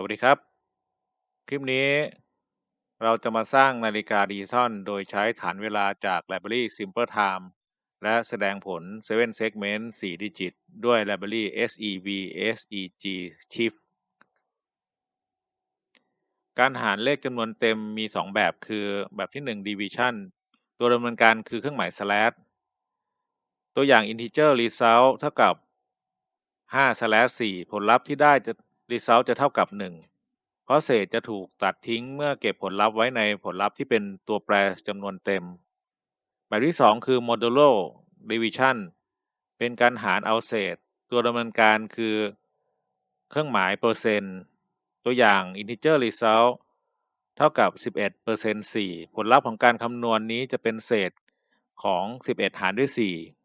สวัสดีครับ คลิปนี้เราจะมาสร้างนาฬิกาดิจิตอลโดยใช้ฐานเวลาจาก Library Simple Time และแสดงผล 7 Segment 4 ดิจิต ด้วย Library SEV SEG Shift การหารเลขจำนวนเต็มมี 2 แบบคือแบบที่ 1 Division ตัวดำเนินการคือเครื่องหมาย slash ตัวอย่าง integer result เท่ากับ5 slash 4ผลลัพธ์ที่ได้จะ result จะเท่ากับ 1 เพราะเศษจะถูกตัดทิ้งเมื่อเก็บผลลัพธ์ไว้ในผลลัพธ์ที่เป็นตัวแปรจำนวนเต็ม แบบที่ 2 คือ modulo division เป็นการหารเอาเศษ ตัวดำเนินการคือ เครื่องหมายเปอร์เซ็นต์ ตัวอย่าง integer result เท่ากับ 11เปอร์เซ็นต์4ผลลัพธ์ของการคำนวณนี้จะเป็นเศษของ 11 หารด้วย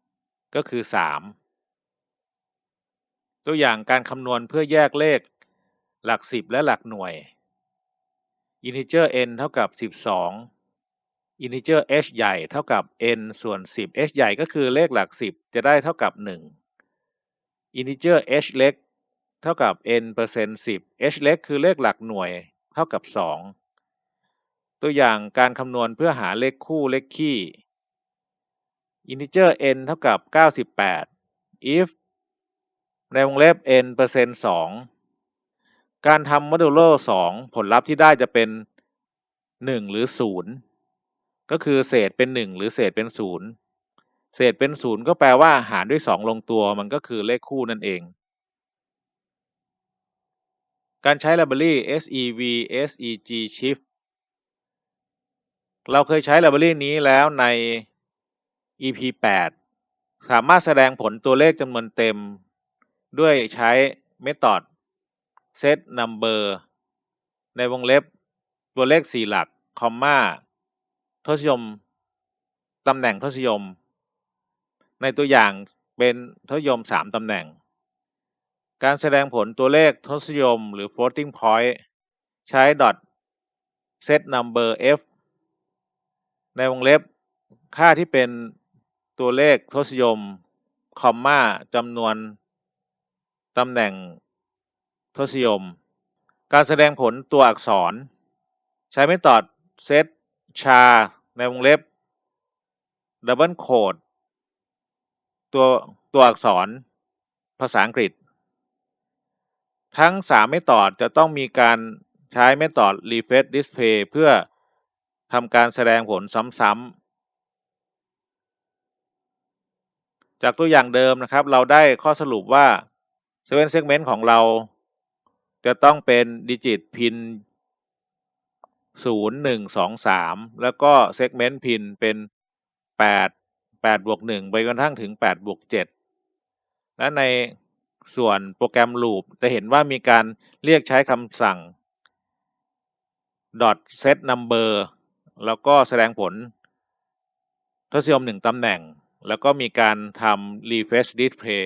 4 ก็คือ 3 ตัวอย่างการคำนวณเพื่อแยกเลข หลัก10และหลักหน่วย integer n เท่ากับ 12 integer h ใหญ่เท่ากับ n ส่วน 10 h ใหญ่ก็คือเลขหลัก 10 จะได้เท่ากับ 1 integer h เล็ก เท่ากับ n เปอร์เซ็นต์10 h เล็กคือเลขหลักหน่วยเท่ากับ 2 ตัวอย่างการคำนวณเพื่อหาเลขคู่เลขคี่ integer n เท่ากับ 98 if ในวงเล็บ n เปอร์เซ็นต์2 การทำโมดูโล2ผลลัพธ์ที่ได้จะเป็น 1 หรือ 0 ก็คือเศษเป็น 1 หรือเศษเป็น 0 เศษเป็น 0 ก็แปลว่าหารด้วย 2 ลงตัวมันก็คือเลขคู่นั่นเอง การใช้ library sev seg shift เราเคยใช้ library นี้แล้วใน EP 8 สามารถแสดงผลตัวเลขจำนวนเต็ม ด้วยใช้เมธอด method set number ในวงเล็บตัวเลข4หลัก คอมมาทศนิยม ตำแหน่งทศนิยม ในตัวอย่างเป็นทศนิยม 3 ตำแหน่ง การแสดงผลตัวเลขทศนิยมหรือ floating point ใช้ dot set number f ในวงเล็บค่าที่เป็นตัวเลขทศนิยม คอมมาจำนวน ตำแหน่ง ทศนิยม การแสดงผลตัวอักษร ใช้ไม่ตอดเซตชา ในวงเล็บดับเบิลโคดตัวตัวอักษรภาษาอังกฤษ ทั้ง3ไม่ตอดจะต้องมีการใช้ไม่ตอด refresh display เพื่อทำการแสดงผลซ้ำๆจากตัวอย่างเดิมนะครับ เราได้ข้อสรุปว่า 7 segment ของเรา จะต้องเป็นดิจิตพิน 0 1 2 3 แล้วก็ segment พินเป็น 8 8บวก1ไปกระทั่งถึง8บวก7และในส่วนโปรแกรม loop จะเห็นว่ามีการเรียกใช้คำสั่ง dot set number แล้วก็แสดงผลทศนิยมหนึ่งตำแหน่ง แล้วก็มีการทำ refresh display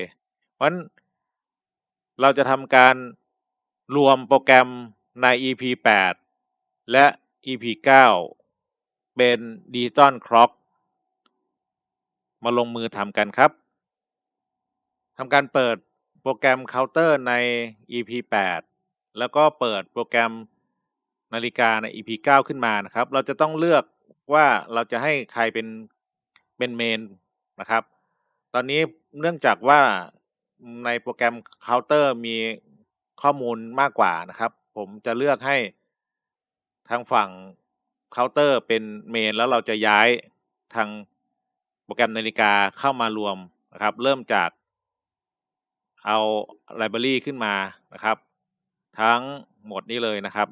เพราะฉะนั้นเราจะทำการ รวมโปรแกรมใน EP 8 และ EP 9 เป็น Digital Clock มาลงมือทำกันครับทำการเปิดโปรแกรม Counter ใน EP 8 แล้วก็เปิดโปรแกรมนาฬิกาใน EP 9 ขึ้นมานะครับ เราจะต้องเลือกว่าเราจะให้ใครเป็นเป็นเมนนะครับ ตอนนี้เนื่องจากว่าในโปรแกรม Counter มี ข้อมูลมากกว่านะครับ ผมจะเลือกให้ทางฝั่ง Counter เป็นเมนแล้วเราจะย้ายทางโปรแกรมนาฬิกาเข้ามารวมนะครับ เริ่มจากเอา Library ขึ้นมานะครับ ทั้งหมดนี้เลยนะครับ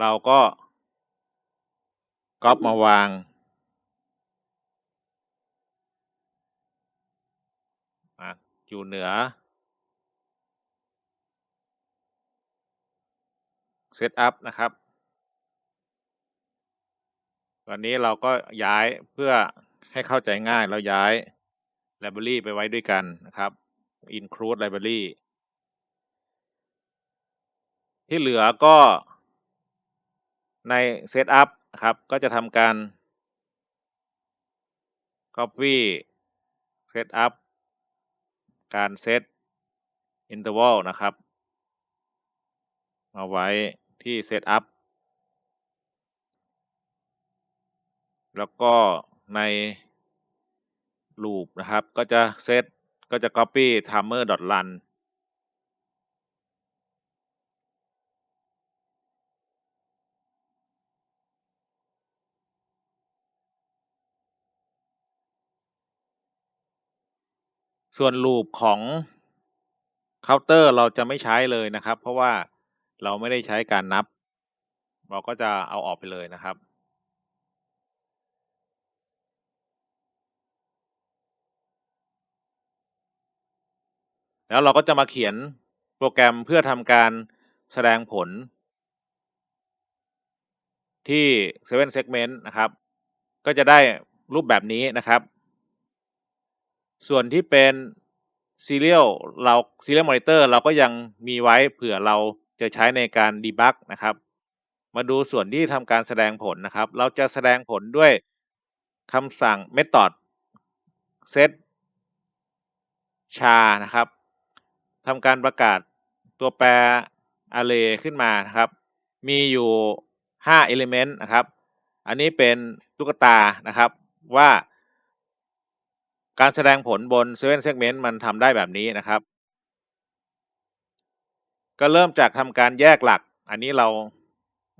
เราก็ก๊อปมาวาง อยู่เหนือเซตอัพนะครับ ตอนนี้เราก็ย้ายเพื่อให้เข้าใจง่ายเราย้าย Library ไปไว้ด้วยกันนะครับ include library ที่เหลือก็ใน Setup นะครับ ก็จะทำการ Copy Setup การเซตอินเทอร์วัลนะครับมาไว้ที่เซตอัพแล้วก็ในลูปนะครับ ก็จะเซตก็จะ Copy ้ทามเมอร์ดอตลัน ส่วน loop ของเคาน์เตอร์เราจะไม่ใช้เลยนะครับ เพราะว่าเราไม่ได้ใช้การนับ เราก็จะเอาออกไปเลยนะครับแล้วเราก็จะมาเขียนโปรแกรมเพื่อทำการแสดงผล ที่ 7 segment นะครับ ก็จะได้รูปแบบนี้นะครับ ส่วนที่เป็น serial เรา serial monitor เราก็ยังมีไว้เผื่อเราจะใช้ในการ debug นะครับ มาดูส่วนที่ทำการแสดงผลนะครับ เราจะแสดงผลด้วยคำสั่ง method set char นะครับทำการประกาศตัวแปร array ขึ้นมานะครับ มีอยู่ 5 element นะครับ อันนี้เป็นตุ๊กตานะครับว่า การแสดงผลบน7 segment มันทำได้แบบนี้นะครับ ก็เริ่มจากทำการแยกหลัก อันนี้เรา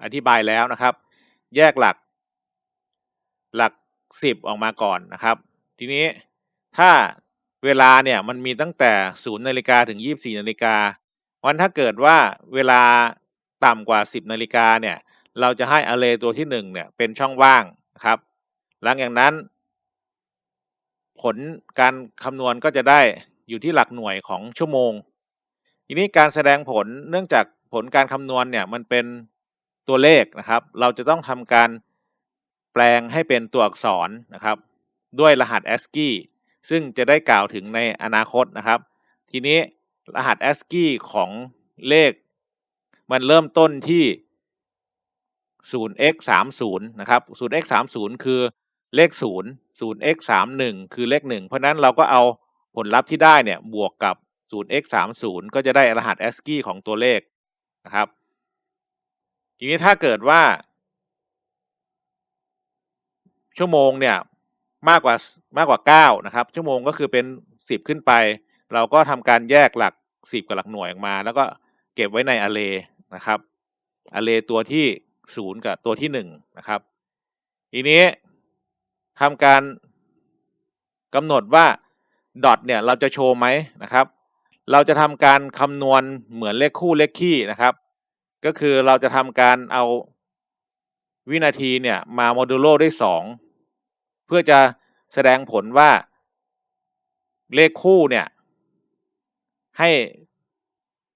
อธิบายแล้วนะครับ แยกหลัก หลัก 10 ออกมาก่อนนะครับ ทีนี้ถ้าเวลาเนี่ยมันมีตั้งแต่ 0นาฬิกาถึง 24นาฬิกาวันถ้าเกิดว่าเวลาต่ำกว่า 10นาฬิกาเนี่ยเราจะให้ array ตัวที่1เนี่ยเป็นช่องว่างครับ หลังจากนั้น ผลการคำนวณก็จะได้อยู่ที่หลักหน่วยของชั่วโมง ทีนี้การแสดงผลเนื่องจากผลการคำนวณเนี่ยมันเป็นตัวเลขนะครับ เราจะต้องทำการแปลงให้เป็นตัวอักษรนะครับ ด้วยรหัส ASCII ซึ่งจะได้กล่าวถึงในอนาคตนะครับ ทีนี้รหัส ASCII ของเลข มันเริ่มต้นที่ 0x 3 0 นะครับ 0x 3 0 คือ เลข 0 0x 3 1 คือเลข 1 เพราะนั้นเราก็เอาผลลัพธ์ที่ได้เนี่ยบวกกับ 0x 3 0 ก็จะได้รหัส ASCII ของตัวเลขนะครับทีนี้ถ้าเกิดว่า ชั่วโมงเนี่ยมากกว่ามากกว่า9นะครับชั่วโมงก็คือเป็น 10 ขึ้นไป เราก็ทำการแยกหลัก 10 กับหลักหน่วยออกมา แล้วก็เก็บไว้ใน array นะครับ array ตัวที่ 0 กับตัวที่ 1 นะครับ ทีนี้ ทำการกำหนดว่าดอทเนี่ยเราจะโชว์ไหมนะครับ เราจะทำการคำนวณเหมือนเลขคู่เลขคี่นะครับ ก็คือเราจะทำการเอาวินาทีเนี่ยมาโมดูโลด้วย 2 เพื่อจะแสดงผลว่า เลขคู่เนี่ยให้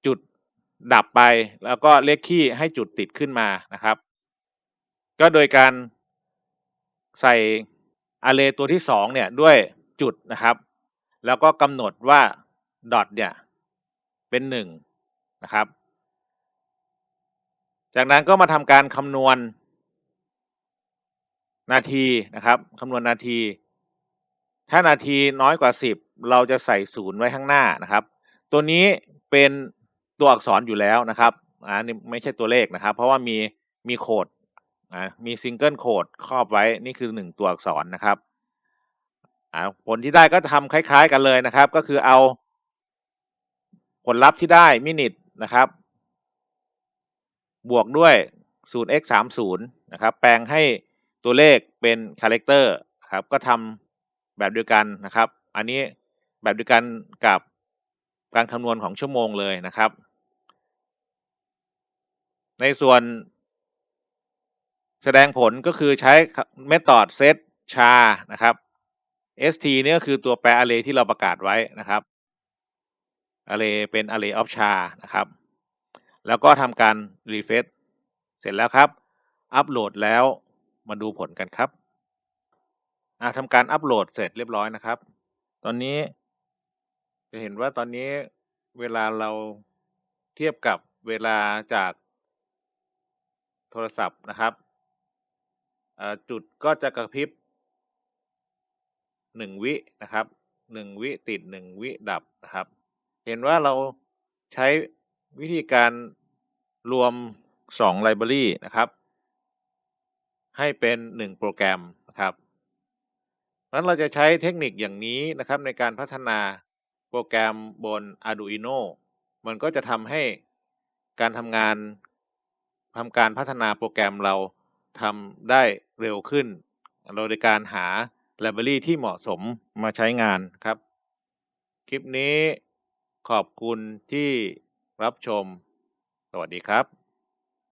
จุดดับไป แล้วก็เลขคี่ให้จุดติดขึ้นมานะครับ ก็โดยการใส่ array ตัวที่ 2 เนี่ย ด้วยจุดนะครับ แล้วก็กำหนดว่าดอทเนี่ย เป็น1นะครับ จากนั้นก็มาทำการคำนวณ นาทีนะครับคำนวณนาที ถ้านาทีน้อยกว่า 10 เราจะใส่ศูนย์ไว้ข้างหน้านะครับ ตัวนี้เป็นตัวอักษรอยู่แล้วนะครับ อ่านี่ไม่ใช่ตัวเลขนะครับ เพราะว่ามีมีโคด อ่ามีซิงเกิลโคดครอบไว้นี่คือ 1 ตัวอักษรนะครับอ่าผลที่ได้ก็ทำคล้าย ๆ กันเลยนะครับ ก็คือเอา ผลลัพธ์ที่ได้มินิทนะครับ บวกด้วย 0x 3 0นะครับ แปลงให้ตัวเลขเป็นคาแรคเตอร์ครับ ก็ทำแบบเดียวกันนะครับ อันนี้แบบเดียวกันกับการคำนวณของชั่วโมงเลยนะครับ ในส่วน แสดงผลก็คือใช้ method set char นะครับ st เนี่ก็คือตัวแปร array ที่เราประกาศไว้นะครับ array เป็น array of char นะครับ แล้วก็ทำการ refresh เสร็จแล้วครับ อัปโหลดแล้วมาดูผลกันครับทำการอัปโหลดเสร็จเรียบร้อยนะครับ ตอนนี้จะเห็นว่าตอนนี้เวลาเราเทียบกับเวลาจากโทรศัพท์นะครับ จุดก็จะกระพริบหนึ่งวินะครับหนึ่งวิติดหนึ่งวิดับนะครับ เห็นว่าเราใช้วิธีการรวม2ไลบรารีนะครับ ให้เป็น 1 โปรแกรมนะครับนั้นเราจะใช้เทคนิคอย่างนี้นะครับ ในการพัฒนาโปรแกรมบน Arduino มันก็จะทำให้การทำงานทำการพัฒนาโปรแกรมเรา ทำได้เร็วขึ้น โดยการหาไลบรารีที่เหมาะสมมาใช้งานครับ คลิปนี้ขอบคุณที่รับชม สวัสดีครับ